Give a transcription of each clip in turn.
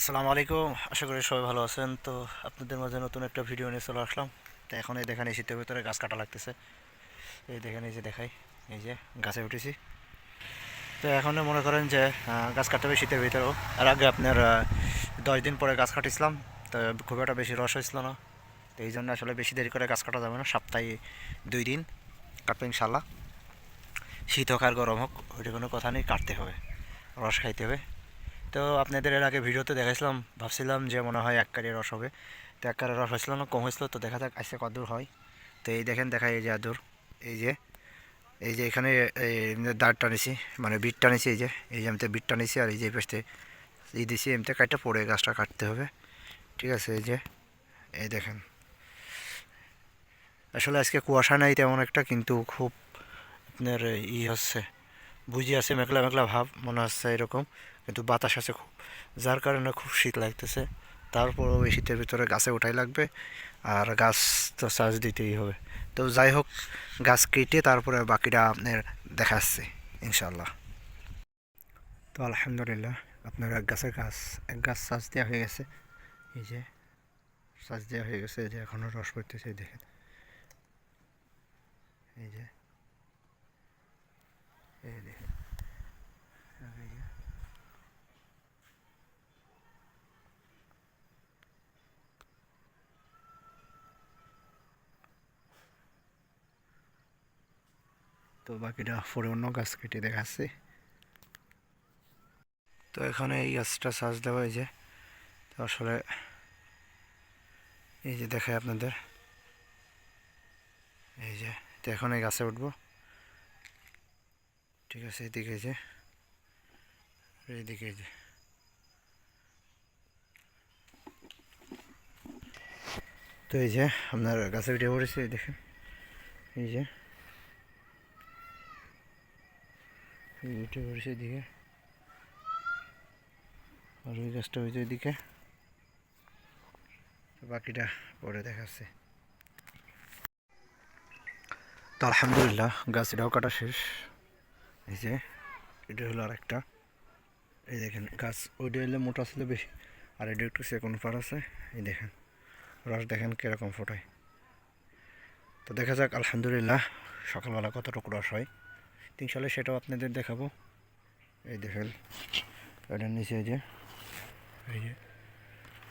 আসসালামু আলাইকুম। আশা করি সবাই ভালো আছেন। তো আপনাদের মাঝে নতুন একটা ভিডিও নিয়ে চলে আসলাম। তো এখন এই দেখেন এই শীতের ভিতরে গাছ কাটা লাগতেছে। এই দেখেন, এই যে দেখাই। এই যে গাছে উঠেছি। তো এখন মনে করেন যে গাছ কাটতে হবে শীতের ভিতরেও। আর আগে আপনার দশ দিন পরে গাছ কাটিছিলাম। তো খুব একটা বেশি রস হয়েছিল না। তো এই জন্য আসলে বেশি দেরি করে গাছ কাটা যাবে না। সপ্তাহে দুই দিন কাটবো ইনশাল্লাহ শীত হোক আর গরম হোক, ওইটা কোনো কথা নেই। কাটতে হবে। রস খাইতে হবে। তো আপনাদের এর আগে ভিডিওতে দেখাইছিলাম, ভাবছিলাম যে মনে হয় এক কারি রস হবে। তো এক কারি রস হয়েছিল না, কম হয়েছিল, তো দেখা যাক কত দূর হয়। তো এই দেখেন দেখা এই যে আদূর এই যে এই যে এখানে দাঁড় টানেছি মানে বিট টানেছি এই যে এই যে এমতে বিট টানেছি আর এই যে পেস্টে এই দিছি এমতে কাটটা পড়ে গাছটা কাটতে হবে। ঠিক আছে, এই যে, এই দেখেন। আসলে আজকে কুয়াশা নাই তেমন একটা, কিন্তু খুব আপনার ই হচ্ছে, বুঝি আছে, মেঘলা মেঘলা ভাব, মনে হচ্ছে এরকম। কিন্তু বাতাস আছে খুব। যার কারণে খুব শীত লাগতেছে। তারপরেও এই শীতের ভিতরে গাছে ওঠাই লাগবে। আর গাছ তো চার্জ দিতেই হবে। তো যাই হোক, গাছ কেটে তারপরে বাকিটা আপনার দেখাচ্ছে ইনশাল্লাহ তো আলহামদুলিল্লাহ, আপনার এক গাছের গাছ, এক গাছ চার্জ দেওয়া হয়ে গেছে। এই যে চার্জ দেওয়া হয়ে গেছে। এই যে এখনও রস পড়তেছে দেখেন। এই যে এই দেখেন আর এই যে তো বাকিটা পরে অন্য গাছ কেটে দেখাচ্ছি। তো এখানে এই গাছটা সাজ দেওয়া এই যে তো আসলে এই যে দেখায় আপনাদের। এই যে, তো এখন এই গাছে উঠবো। ঠিক আছে, এদিকে যে এইদিকে এই যে। তো এই যে, আপনার গাছে উঠে পড়েছে, দেখেন। এই যে। পড়েছে এদিকে আর ওই গাছটা হয়েছে তো বাকিটা পরে দেখাচ্ছে। তো আলহামদুলিল্লাহ গাছটাও কাটা শেষ। এই যে, এটা হলো আর একটা এই দেখেন, গাছ ওইটা হলে মোটা ছিল বেশি, আর এটা একটু সেকেন্ড ফার আছে। এই দেখেন, রস দেখেন কীরকম ফোটায়। তো দেখা যাক, আলহামদুলিল্লাহ, সকালবেলা কতটুকু রস হয়। তিনশালে সেটাও আপনাদের দেখাবো। এই দেখেন এটার নিচে যে। এই যে।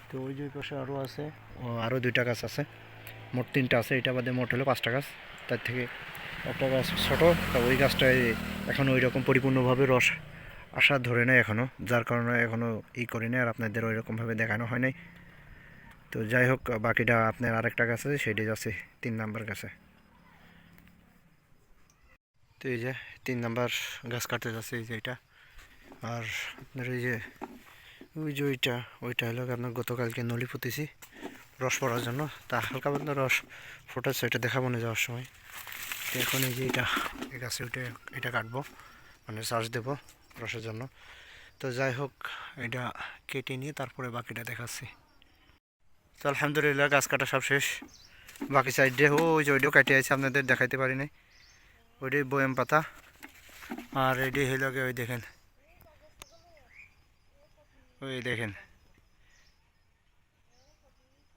তো ওই যে পাশে আরও আছে আরও দুইটা গাছ আছে। মোট তিনটা আছে, এটা বাদে মোট হলো পাঁচটা গাছ। তার থেকে একটা গাছ ছোটো, তা ওই গাছটায় এখন ওই রকম পরিপূর্ণভাবে রস আসা ধরে নেয় এখনও যার কারণে এখনও ই করি না আর আপনাদের ওই রকমভাবে দেখানো হয় নাই। তো যাই হোক, বাকিটা আপনার আরেকটা গাছ আছে সেটি যাচ্ছে তিন নাম্বার গাছে। তো এই যে তিন নাম্বার গাছ কাটতে যাচ্ছে এই যে এটা। আর আপনার এই যে, ওই যে ওইটা ওইটা হলো আপনার গতকালকে নলি পুঁতেছি রস পড়ার জন্য। তা হালকা পাতলা রস ফোটাচ্ছে, এটা দেখাবো না যাওয়ার সময়। তো এখন এই যে এটা, এই গাছে উঠে এটা কাটবো মানে চার্জ দেবো রসের জন্য। তো যাই হোক, এটা কেটে নিয়ে তারপরে বাকিটা দেখাচ্ছি। তো আলহামদুলিল্লাহ গাছ কাটা সব শেষ। বাকি সাইডে ও ওই যে ওইটাও কাটে আছে, আপনাদের দেখাইতে পারি নাই। ওইটাই বয়াম পাতা। আর এটি হইল গিয়ে ওই দেখেন। ওই দেখেন।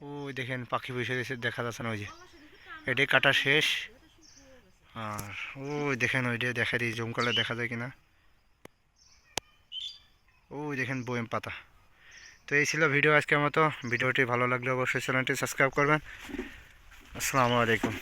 ওই দেখেন, পাখি বসে গেছে দেখা যাচ্ছে না ওই যে। এটাই কাটা শেষ। আর ওই দেখেন, ওইটা দেখা দিই জুম করলে দেখা যায় কিনা। ওই দেখেন, বয়েম পাতা। তো এই ছিল ভিডিও আজকের মতো। ভিডিওটি ভালো লাগলে অবশ্যই চ্যানেলটি সাবস্ক্রাইব করবেন। আসসালামু আলাইকুম।